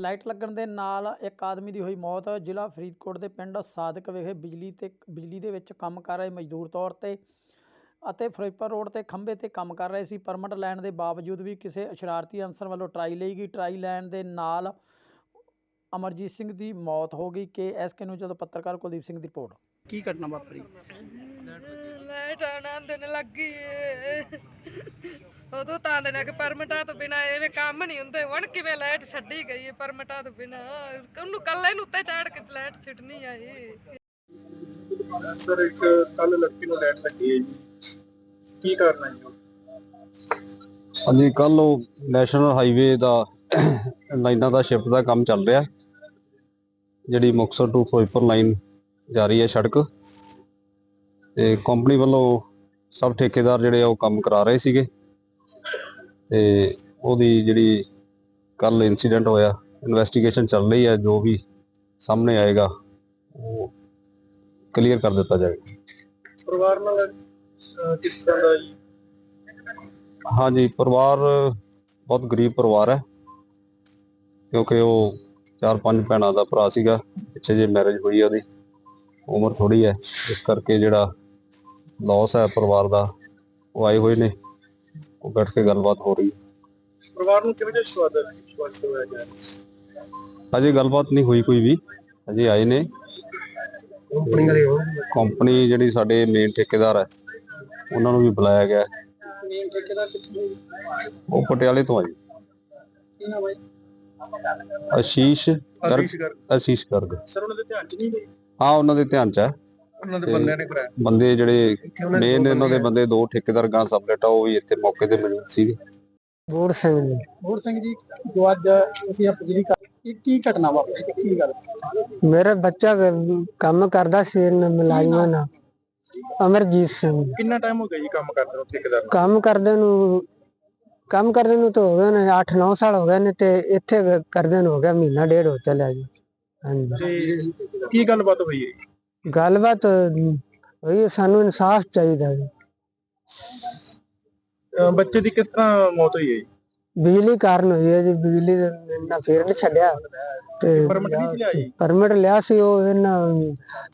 Light ਲੱਗਣ ਦੇ ਨਾਲ ਇੱਕ ਆਦਮੀ ਦੀ ਹੋਈ ਮੌਤ। ਜ਼ਿਲ੍ਹਾ ਫਰੀਦਕੋਟ ਦੇ ਪਿੰਡ ਸਾਦਕ ਵਿਖੇ ਬਿਜਲੀ ਤੇ ਬਿਜਲੀ ਦੇ ਵਿੱਚ ਕੰਮ ਕਰ ਰਹੇ ਮਜ਼ਦੂਰ ਤੌਰ ਤੇ ਅਤੇ ਫਿਰੋਜ਼ਪੁਰ ਰੋਡ ਤੇ ਖੰਭੇ ਤੇ ਕੰਮ ਕਰ ਰਹੇ ਸੀ। ਪਰਮਿਟ ਲੈਣ ਦੇ ਬਾਵਜੂਦ ਵੀ ਕਿਸੇ ਸ਼ਰਾਰਤੀ ਅਨਸਰ ਵੱਲੋਂ ਟਰਾਈ ਲਈ ਗਈ। ਟਰਾਈ ਲੈਣ ਦੇ ਨਾਲ ਅਮਰਜੀਤ ਸਿੰਘ ਦੀ ਮੌਤ ਹੋ ਗਈ। ਕਿ ਐਸਕੇ ਨੂੰ ਜਦੋਂ ਪੱਤਰਕਾਰ ਕੁਲਦੀਪ ਸਿੰਘ ਦੀ ਰਿਪੋਰਟ। ਕੀ ਘਟਨਾ ਵਾਪਰੀ? ਲਾਈਟ ਆਨੰਦ ਨੇ ਲੱਗੀ ਏ। ਉਦੋਂ ਤਾਂ ਦੇ ਨੇ ਕਿ ਪਰਮਿਟਾਂ ਤੋਂ ਬਿਨਾ ਐਵੇਂ ਕੰਮ ਨਹੀਂ ਹੁੰਦੇ। ਹੁਣ ਕਿਵੇਂ ਲਾਈਟ ਛੱਡੀ ਗਈ ਏ ਪਰਮਿਟਾਂ ਤੋਂ ਬਿਨਾ? ਉਹਨੂੰ ਕੱਲੇ ਨੂੰ ਉੱਤੇ ਚਾੜ ਕੇ ਲਾਈਟ ਛੱਡਣੀ ਆਈ ਸਰ ਇੱਕ ਕੱਲ ਲੜਕੀ ਨੂੰ ਲੈਟ ਲੱਗੀ ਹੈ ਜੀ। ਕੀ ਕਰਨਾ ਜੀ? ਹਾਂਜੀ ਕੱਲ ਉਹ ਨੈਸ਼ਨਲ ਹਾਈਵੇ ਦਾ ਲਾਈਨਾਂ ਦਾ ਸ਼ਿਫਟ ਦਾ ਕੰਮ ਚੱਲ ਰਿਹਾ। ਜਿਹੜੀ ਮੁਕਤਸਰ ਟੂ ਫਿਰੋਜ਼ਪੁਰ ਲਾਈਨ ਜਾ ਰਹੀ ਹੈ ਸੜਕ। ਤੇ ਕੰਪਨੀ ਵੱਲੋਂ ਸਭ ਠੇਕੇਦਾਰ ਜਿਹੜੇ ਆ ਉਹ ਕੰਮ ਕਰਾ ਰਹੇ ਸੀਗੇ। ਤੇ ਉਹਦੀ ਜਿਹੜੀ ਕੱਲ ਇਨਸੀਡੈਂਟ ਹੋਇਆ ਇਨਵੈਸਟੀਗੇਸ਼ਨ ਚੱਲ ਰਹੀ ਹੈ ਜੋ ਵੀ ਸਾਹਮਣੇ ਆਏਗਾ ਉਹ ਕਲੀਅਰ ਕਰ ਦਿੱਤਾ ਜਾਏਗਾ। ਪਰਿਵਾਰ ਨਾਲ ਕਿਸ ਤਰ੍ਹਾਂ ਦਾ ਜੀ? ਹਾਂਜੀ ਪਰਿਵਾਰ ਬਹੁਤ ਗਰੀਬ ਪਰਿਵਾਰ ਹੈ। ਕਿਉਂਕਿ ਉਹ ਚਾਰ ਪੰਜ ਭੈਣਾਂ ਦਾ ਭਰਾ ਸੀਗਾ ਪਿੱਛੇ ਜੇ ਮੈਰਿਜ ਹੋਈ ਆ ਉਹਦੀ ਉਮਰ ਥੋੜੀ ਹੈ। ਇਸ ਕਰਕੇ ਜਿਹੜਾ ਲਾਸ ਹੈ ਪਰਿਵਾਰ ਦਾ ਉਹ ਆਏ ਹੋਏ ਨੇ ਉਹ ਬੈਠ ਕੇ ਗੱਲਬਾਤ ਹੋ ਰਹੀ ਹੈ। ਪਰਿਵਾਰ ਨੂੰ ਕਿਵੇਂ ਜਿਹਾ ਸਵਾਦ ਹੈ ਸਵਾਦ ਹੋਇਆ ਗਿਆ? ਅਜੇ ਗੱਲਬਾਤ ਨਹੀਂ ਹੋਈ ਕੋਈ ਵੀ ਅਜੇ ਆਏ ਨੇ। ਕੰਪਨੀ ਵਾਲੇ ਹੋ? ਕੰਪਨੀ ਜਿਹੜੀ ਸਾਡੇ ਮੇਨ ਠੇਕੇਦਾਰ ਹੈ ਉਹਨਾਂ ਨੂੰ ਵੀ ਬੁਲਾਇਆ ਗਿਆ। ਹੈ। ਮੇਨ ਠੇਕੇਦਾਰ ਕਿੱਥੇ ਉਹ ਪਟਿਆਲੇ ਤੋਂ ਆਏ। ਕੀ ਨਾਮ ਹੈ? ਆਸ਼ੀਸ਼ ਗਰਗ ਅਰੀਸ਼ ਗਰ ਆਸ਼ੀਸ਼ ਗਰਗ। ਸਰ ਉਹਨਾਂ ਦੇ ਧਿਆਨ ਚ ਨਹੀਂ ਗਈ ਹਾਂ ਉਹਨਾਂ ਦੇ ਧਿਆਨ ਚ ਹੈ। ਉਹਨਾਂ ਦੇ ਬੰਦਿਆਂ ਨੇ ਕਰਾਇਆ। ਬੰਦੇ ਜਿਹੜੇ ਮੇਨ ਦੋ ਇਹਨਾਂ ਦੇ ਬੰਦੇ ਦੋ ਠੇਕੇਦਾਰ ਗਾਂ ਸਬਲੇਟ ਆ ਉਹ ਵੀ ਇੱਥੇ ਮੌਕੇ ਤੇ ਮੌਜੂਦ ਸੀਗੇ। ਬੋੜ ਸਿੰਘ ਜੀ। ਹੋਰ ਸਿੰਘ ਜੀ ਜੋ ਅੱਜ ਬਿਜਲੀ ਕਰ ਇਹ ਕੀ ਘਟਨਾ ਵਾਪਰੀ ਕੀ ਗੱਲ? ਮੇਰਾ ਬੱਚਾ ਕ- ਕੰਮ ਕਰਦਾ ਸੀ ਇਹਨਾਂ ਮੁਲਾਜ਼ਮਾਂ ਨਾਲ। ਅਮਰਜੀਤ ਸਿੰਘ। ਕਿੰਨਾ ਟਾਈਮ ਹੋ ਗਿਆ ਜੀ ਕੰਮ ਕਰਦੇ ਨੂੰ ਠੇਕੇਦਾਰ ਨੂੰ? ਕੰਮ ਕਰਦੇ ਨੂੰ ਕੰਮ ਕਰਦੇ ਨੂੰ ਤਾਂ ਹੋ ਗਏ ਨੇ 8-9 ਸਾਲ ਹੋ ਗਏ ਨੇ ਤੇ ਇੱਥੇ ਕ- ਕਰਦੇ ਨੂੰ ਹੋ ਗਿਆ ਮਹੀਨਾ ਡੇਢ ਹੋ ਚੱਲਿਆ ਜੀ। ਹਾਂਜੀ। ਕੀ ਗੱਲਬਾਤ ਹੋਈ ਹੈ? ਗੱਲਬਾਤ ਹੋਈ ਹੈ, ਸਾਨੂੰ ਇਨਸਾਫ ਚਾਹੀਦਾ ਜੀ। ਅਹ ਬੱਚੇ ਦੀ ਕਿਸ ਤਰ੍ਹਾਂ ਮੌਤ ਹੋਈ ਹੈ ਜੀ? ਬਿਜਲੀ ਕਾਰਨ ਹੋਈ ਹੈ ਜੀ ਬਿਜਲੀ ਦੇ ਇਹਨਾਂ ਫੇਰ ਨਹੀਂ ਛੱਡਿਆ। ਤੇ ਪਰਮਿਟ ਨਹੀਂ ਸੀ ਲਿਆ ਜੀ ਪਰਮਿਟ ਲਿਆ ਸੀ ਉਹ ਇਹਨਾਂ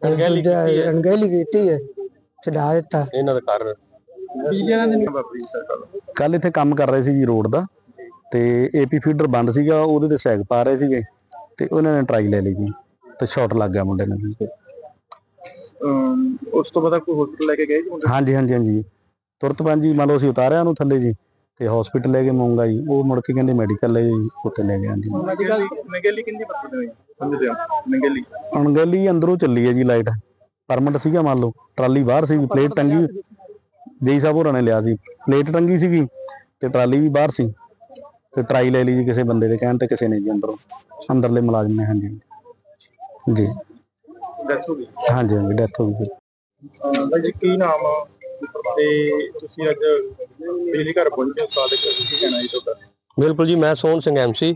ਅਣਗਹਿਲੀ ਦੂਜਾ ਕੀਤੀ ਹੈ। ਅਣਗਹਿਲੀ ਕੀਤੀ ਹੈ ਛਡਾ ਦਿੱਤਾ। ਇਹਨਾਂ ਦਾ ਕਾਰਨ। ਬਿਜਲੀ ਵਾਲਿਆਂ ਦੇ ਨਹੀਂ ਵਾਪਰੀ ਸਰ ਕੱਲ ਇੱਥੇ ਕੰਮ ਕਰ ਰਹੇ ਸੀ ਜੀ ਰੋਡ ਦਾ ਤੇ ਏਪੀ ਫੀਡਰ ਬੰਦ ਸੀਗਾ ਉਹਦੇ ਤੇ ਸੈਗ ਪਾ ਰਹੇ ਸੀਗੇ ਤੇ ਉਹਨਾਂ ਨੇ ਟਰਾਈ ਲੈ ਲਈ ਜੀ ਤੇ ਸ਼ਾਟ ਲੱਗ ਗਿਆ ਮੁੰਡੇ ਨੂੰ। ਜੀ ਉਸ ਤੋਂ ਬਾਅਦ ਕੋਈ ਹਸਪੀਟਲ ਲੈ ਕੇ ਗਏ ਜੀ ਮੁੰਡੇ? ਹਾਂਜੀ ਹਾਂਜੀ ਹਾਂਜੀ ਤੁਰਤ ਬੰਦ ਜੀ ਮੰਨ ਲਓ ਅਸੀਂ ਉਤਾਰਿਆ ਉਹਨੂੰ ਥੱਲੇ ਜੀ ਤੇ ਹਸਪੀਟਲ ਲੈ ਕੇ ਮੂੰਗਾ ਜੀ ਉਹ ਮੁੜ ਕੇ ਕਹਿੰਦੇ ਮੈਡੀਕਲ ਲੈ ਜੀ ਉੱਥੇ ਲੈ ਗਏ ਹਾਂਜੀ। ਨਗੇਲੀ ਨਗੇਲੀ ਕਿੰਨੀ ਵਰਤਦੇ ਹੋਈ? ਸਮਝਦੇ ਹੋ। ਨਗੇਲੀ ਅਣਗਹਿਲੀ ਅੰਦਰੋਂ ਚੱਲੀ ਹੈ ਜੀ ਲਾਈਟ ਪਰਮਿਟ ਸੀਗਾ ਮੰਨ ਲਓ। ਟਰਾਲੀ ਬਾਹਰ ਸੀ ਪਲੇਟ ਟੰਗੀ ਜੇਈ ਸਾਹਿਬ ਹੋਰਾਂ ਨੇ ਲਿਆ ਸੀ। ਪਲੇਟ ਟੰਗੀ ਸੀਗੀ ਤੇ ਟਰਾਲੀ ਵੀ ਬਾਹਰ ਸੀ। ਤੇ ਟਰਾਈ ਲੈ ਲਈ ਜੀ ਕਿਸੇ ਬੰਦੇ ਦੇ ਕਹਿਣ ਤੇ ਕਿਸੇ ਨੇ ਜੀ ਅੰਦਰੋਂ। ਅੰਦਰਲੇ ਮੁਲਾਜ਼ਮ ਨੇ ਹਾਂਜੀ। ਜੀ। ਡੈਥ ਹੋ ਗਈ। ਹਾਂਜੀ ਹਾਂਜੀ ਡੈਥ ਹੋ ਗਈ ਬਾਈ ਜੀ ਕੀ ਨਾਮ ਆ? ਤੇ ਤੁਸੀਂ ਅੱਜ ਬਿਜਲੀ ਘਰ ਪਹੁੰਚੇ ਹੋ ਸਾਲ ਦੇ ਕੀ ਕਹਿਣਾ ਜੀ ਤੁਹਾਡਾ? ਬਿਲਕੁਲ ਜੀ ਮੈਂ ਸੋਹਣ ਸਿੰਘ ਐਮਸੀ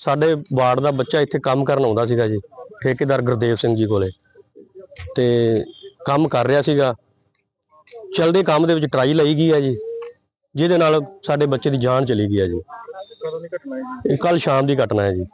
ਸਾਡੇ ਵਾਰਡ ਦਾ ਬੱਚਾ ਇੱਥੇ ਕੰਮ ਕਰਨ ਆਉਂਦਾ ਸੀਗਾ ਜੀ ਠੇਕੇਦਾਰ ਗੁਰਦੇਵ ਸਿੰਘ ਜੀ ਕੋਲੇ। ਤੇ ਕੰਮ ਕਰ ਰਿਹਾ ਸੀਗਾ। ਚਲਦੇ ਕੰਮ ਦੇ ਵਿੱਚ ਟਰਾਈ ਲਈ ਗਈ ਹੈ ਜੀ ਜਿਹਦੇ ਨਾਲ ਸਾਡੇ ਬੱਚੇ ਦੀ ਜਾਨ ਚਲੀ ਗਈ ਹੈ ਜੀ। ਕਦੋਂ ਦੀ ਘਟਨਾ ਹੈ ਜੀ? ਇਹ ਕੱਲ ਸ਼ਾਮ ਦੀ ਘਟਨਾ ਹੈ ਜੀ।